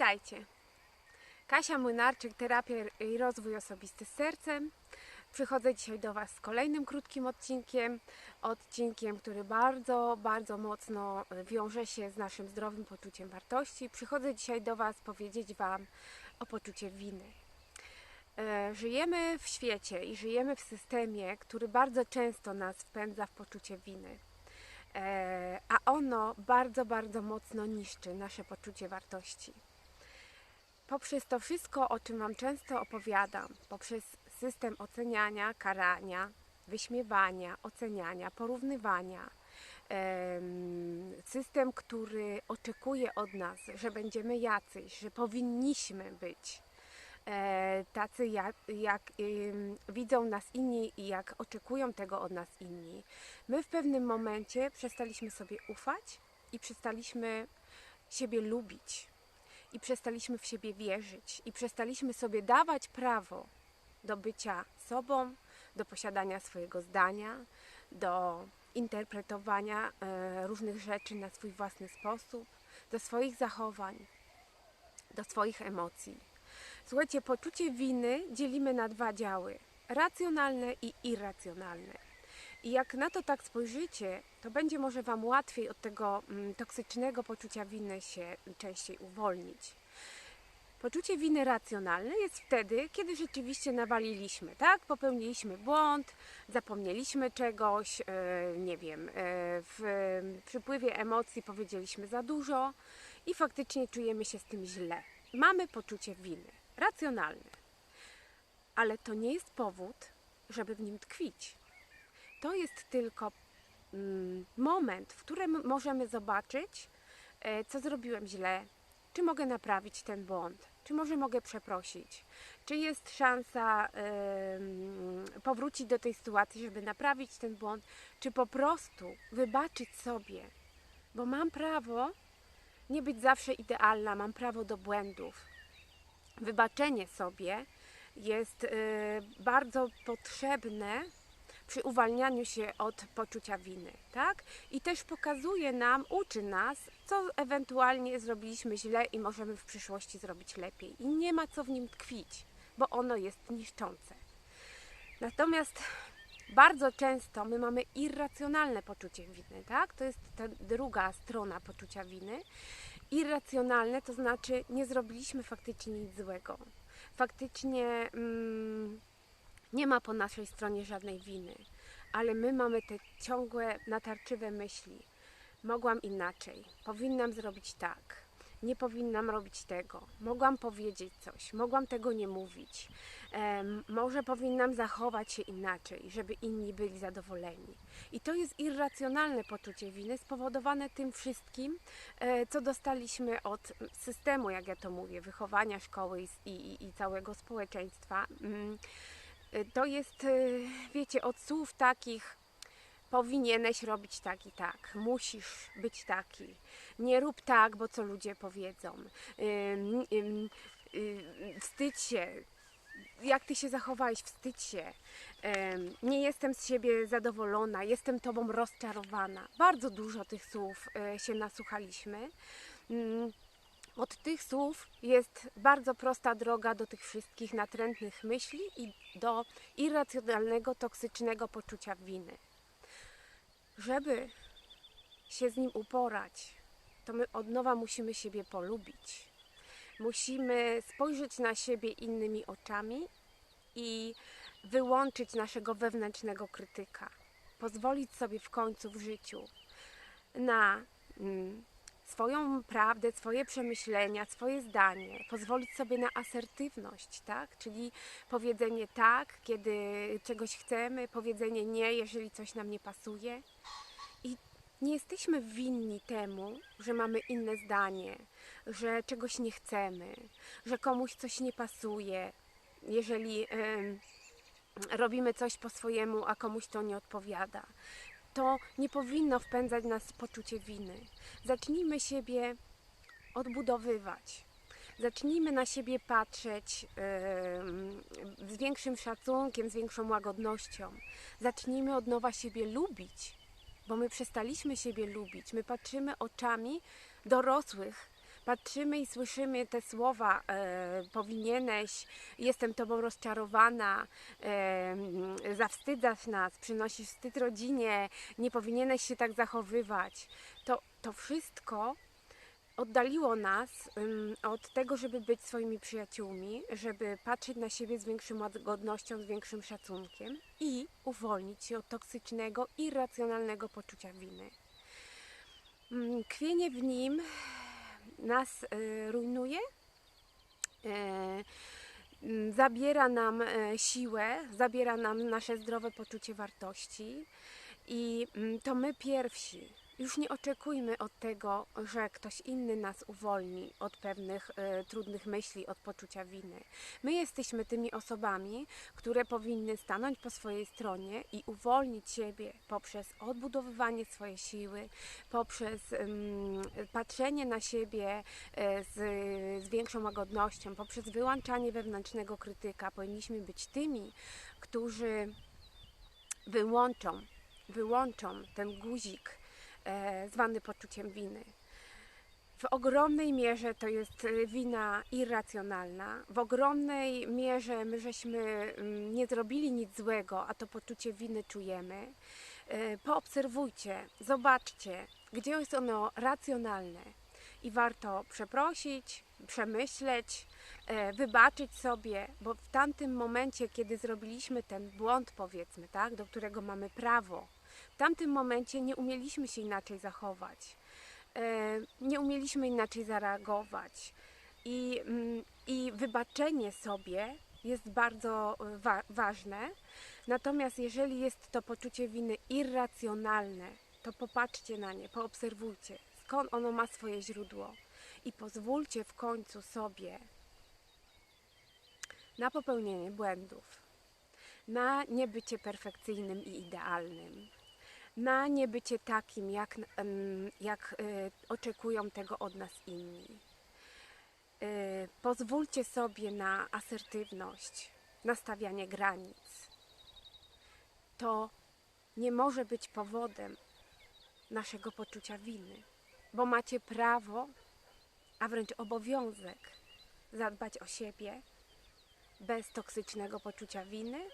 Witajcie. Kasia Młynarczyk, terapia i rozwój osobisty z sercem. Przychodzę dzisiaj do Was z kolejnym krótkim odcinkiem. Odcinkiem, który bardzo, bardzo mocno wiąże się z naszym zdrowym poczuciem wartości. Przychodzę dzisiaj do Was powiedzieć Wam o poczucie winy. E, Żyjemy w świecie i żyjemy w systemie, który bardzo często nas wpędza w poczucie winy. E, A ono bardzo, bardzo mocno niszczy nasze poczucie wartości poprzez to wszystko, o czym Wam często opowiadam, poprzez system oceniania, karania, wyśmiewania, oceniania, porównywania, em, system, który oczekuje od nas, że będziemy jacyś, że powinniśmy być e, tacy, jak, jak widzą nas inni i jak oczekują tego od nas inni. My w pewnym momencie przestaliśmy sobie ufać i przestaliśmy siebie lubić i przestaliśmy w siebie wierzyć i przestaliśmy sobie dawać prawo do bycia sobą, do posiadania swojego zdania, do interpretowania e, różnych rzeczy na swój własny sposób, do swoich zachowań, do swoich emocji. Słuchajcie, poczucie winy dzielimy na dwa działy: racjonalne i irracjonalne. I jak na to tak spojrzycie, to będzie może Wam łatwiej od tego mm, toksycznego poczucia winy się częściej uwolnić. Poczucie winy racjonalne jest wtedy, kiedy rzeczywiście nawaliliśmy, tak? Popełniliśmy błąd, zapomnieliśmy czegoś, e, nie wiem, e, w przypływie emocji powiedzieliśmy za dużo i faktycznie czujemy się z tym źle. Mamy poczucie winy racjonalne, ale to nie jest powód, żeby w nim tkwić. To jest tylko mm, moment, w którym możemy zobaczyć, e, co zrobiłem źle, czy mogę naprawić ten błąd, czy może mogę przeprosić, czy jest szansa powrócić do tej sytuacji, żeby naprawić ten błąd, czy po prostu wybaczyć sobie, bo mam prawo nie być zawsze idealna, mam prawo do błędów. Wybaczenie sobie jest e, bardzo potrzebne przy uwalnianiu się od poczucia winy, tak? I też pokazuje nam, uczy nas, co ewentualnie zrobiliśmy źle i możemy w przyszłości zrobić lepiej. I nie ma co w nim tkwić, bo ono jest niszczące. Natomiast bardzo często my mamy irracjonalne poczucie winy, tak? To jest ta druga strona poczucia winy. Irracjonalne to znaczy nie zrobiliśmy faktycznie nic złego. Faktycznie mm, nie ma po naszej stronie żadnej winy, ale my mamy te ciągłe, natarczywe myśli. Mogłam inaczej, powinnam zrobić tak, nie powinnam robić tego, mogłam powiedzieć coś, mogłam tego nie mówić, em, może powinnam zachować się inaczej, żeby inni byli zadowoleni. I to jest irracjonalne poczucie winy spowodowane tym wszystkim, e, co dostaliśmy od systemu, jak ja to mówię, wychowania szkoły i, i, i całego społeczeństwa. Mm, to jest, y, wiecie, od słów takich powinieneś robić tak i tak, musisz być taki, nie rób tak, bo co ludzie powiedzą, y, wstydź się, jak ty się zachowałeś, wstydź się, nie jestem z siebie zadowolona, jestem tobą rozczarowana. Bardzo dużo tych słów y, się nasłuchaliśmy. Od tych słów jest bardzo prosta droga do tych wszystkich natrętnych myśli i do irracjonalnego, toksycznego poczucia winy. Żeby się z nim uporać, to my od nowa musimy siebie polubić. Musimy spojrzeć na siebie innymi oczami i wyłączyć naszego wewnętrznego krytyka. Pozwolić sobie w końcu w życiu na mm, swoją prawdę, swoje przemyślenia, swoje zdanie, pozwolić sobie na asertywność, tak? Czyli powiedzenie tak, kiedy czegoś chcemy, powiedzenie nie, jeżeli coś nam nie pasuje. I nie jesteśmy winni temu, że mamy inne zdanie, że czegoś nie chcemy, że komuś coś nie pasuje, jeżeli em, robimy coś po swojemu, a komuś to nie odpowiada to nie powinno wpędzać nas w poczucie winy. Zacznijmy siebie odbudowywać. Zacznijmy na siebie patrzeć yy, z większym szacunkiem, z większą łagodnością. Zacznijmy od nowa siebie lubić, bo my przestaliśmy siebie lubić. My patrzymy oczami dorosłych, patrzymy i słyszymy te słowa e, powinieneś, jestem tobą rozczarowana, e, mm, zawstydzasz nas, przynosisz wstyd rodzinie, nie powinieneś się tak zachowywać, to, to wszystko oddaliło nas od tego, żeby być swoimi przyjaciółmi, żeby patrzeć na siebie z większą łagodnością, z większym szacunkiem i uwolnić się od toksycznego, irracjonalnego poczucia winy. Mm, Kwienie w nim nas y, rujnuje, mm, zabiera nam e, siłę, zabiera nam nasze zdrowe poczucie wartości i to my pierwsi. Już nie oczekujmy od tego, że ktoś inny nas uwolni od pewnych e, trudnych myśli, od poczucia winy. My jesteśmy tymi osobami, które powinny stanąć po swojej stronie i uwolnić siebie poprzez odbudowywanie swojej siły, poprzez ym, patrzenie na siebie e, z, z większą łagodnością, poprzez wyłączanie wewnętrznego krytyka. Powinniśmy być tymi, którzy wyłączą, wyłączą ten guzik zwany poczuciem winy. W ogromnej mierze to jest e, wina irracjonalna. W ogromnej mierze my żeśmy mm, nie zrobili nic złego, a to poczucie winy czujemy. E, Poobserwujcie, zobaczcie, gdzie jest ono racjonalne i warto przeprosić, przemyśleć, e, wybaczyć sobie, bo w tamtym momencie, kiedy zrobiliśmy ten błąd, powiedzmy, tak, do którego mamy prawo, tamtym momencie nie umieliśmy się inaczej zachować, e, nie umieliśmy inaczej zareagować. I, mm, i wybaczenie sobie jest bardzo e, wa- ważne. Natomiast jeżeli jest to poczucie winy irracjonalne, to popatrzcie na nie, poobserwujcie, skąd ono ma swoje źródło i pozwólcie w końcu sobie na popełnienie błędów, na niebycie perfekcyjnym i idealnym, na niebycie takim, jak, jak e, oczekują tego od nas inni. E, Pozwólcie sobie na asertywność, na stawianie granic. To nie może być powodem naszego poczucia winy, bo macie prawo, a wręcz obowiązek zadbać o siebie bez toksycznego poczucia winy,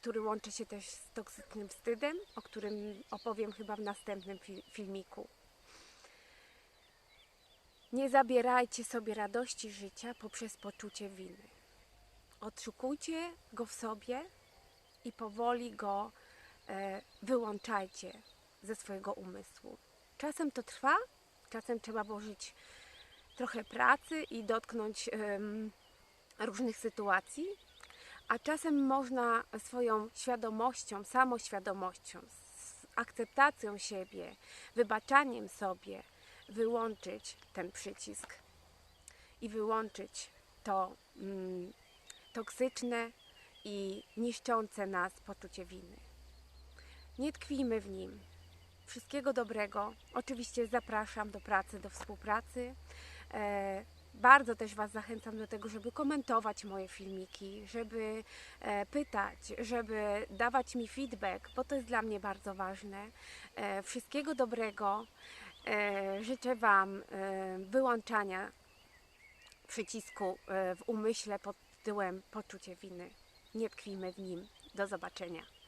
który łączy się też z toksycznym wstydem, o którym opowiem chyba w następnym fi- filmiku. Nie zabierajcie sobie radości życia poprzez poczucie winy. Odszukujcie go w sobie i powoli go e, wyłączajcie ze swojego umysłu. Czasem to trwa, czasem trzeba włożyć trochę pracy i dotknąć różnych sytuacji, a czasem można swoją świadomością, samoświadomością, z akceptacją siebie, wybaczaniem sobie wyłączyć ten przycisk i wyłączyć to mm, toksyczne i niszczące nas poczucie winy. Nie tkwijmy w nim. Wszystkiego dobrego. Oczywiście zapraszam do pracy, do współpracy. E, bardzo też Was zachęcam do tego, żeby komentować moje filmiki, żeby e, pytać, żeby dawać mi feedback, bo to jest dla mnie bardzo ważne. E, wszystkiego dobrego. E, życzę Wam wyłączania przycisku w umyśle pod tytułem poczucie winy. Nie tkwijmy w nim. Do zobaczenia.